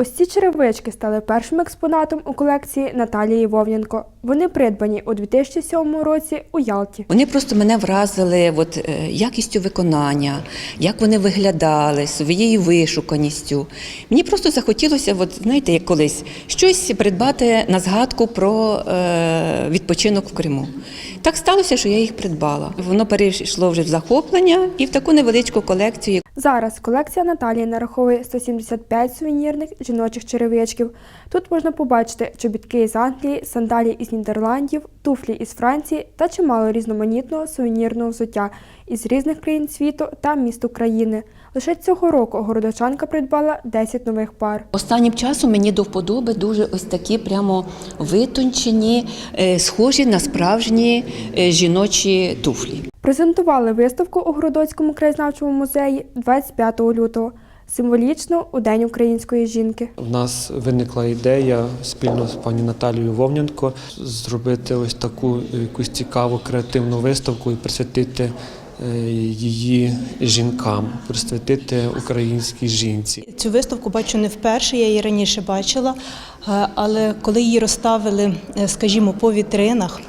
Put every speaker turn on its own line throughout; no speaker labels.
Ось ці черевички стали першим експонатом у колекції Наталії Вовненко. Вони придбані у 2007 році у Ялті.
Вони просто мене вразили от, е, якістю виконання, як вони виглядали, своєю вишуканістю. Мені просто захотілося, от, знаєте, як колись, щось придбати на згадку про е, відпочинок в Криму. Так сталося, що я їх придбала. Воно перейшло вже в захоплення і в таку невеличку колекцію.
Зараз колекція Наталії нараховує 175 сувенірних жіночих черевичків. Тут можна побачити чобітки з Англії, сандалі із Нідерландів, туфлі із Франції та чимало різноманітного сувенірного взуття із різних країн світу та міст України. Лише цього року городочанка придбала 10 нових пар.
Останнім часом мені до вподоби дуже ось такі прямо витончені, е, схожі на справжні е, жіночі туфлі.
Презентували виставку у Городоцькому краєзнавчому музеї 25 лютого. Символічно у День української жінки.
В нас виникла ідея спільно з пані Наталією Вовнянко зробити ось таку якусь цікаву креативну виставку і присвятити е, її жінкам, присвятити українській жінці.
Цю виставку бачу не вперше, я її раніше бачила, е, але коли її розставили, е, скажімо, по вітринах,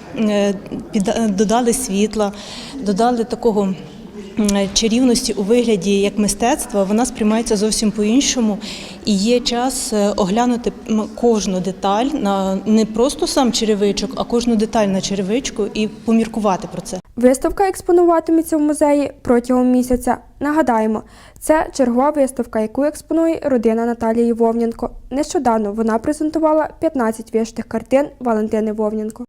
додали світла, додали такого чарівності у вигляді як мистецтва, вона сприймається зовсім по-іншому. І є час е, оглянути кожну деталь на не просто сам черевичок, а кожну деталь на черевичку і поміркувати про це.
Виставка експонуватиметься в музеї протягом місяця. Нагадаємо, це чергова виставка, яку експонує родина Наталії Вовненко. Нещодавно вона презентувала 15 вишитих картин Валентини Вовненко.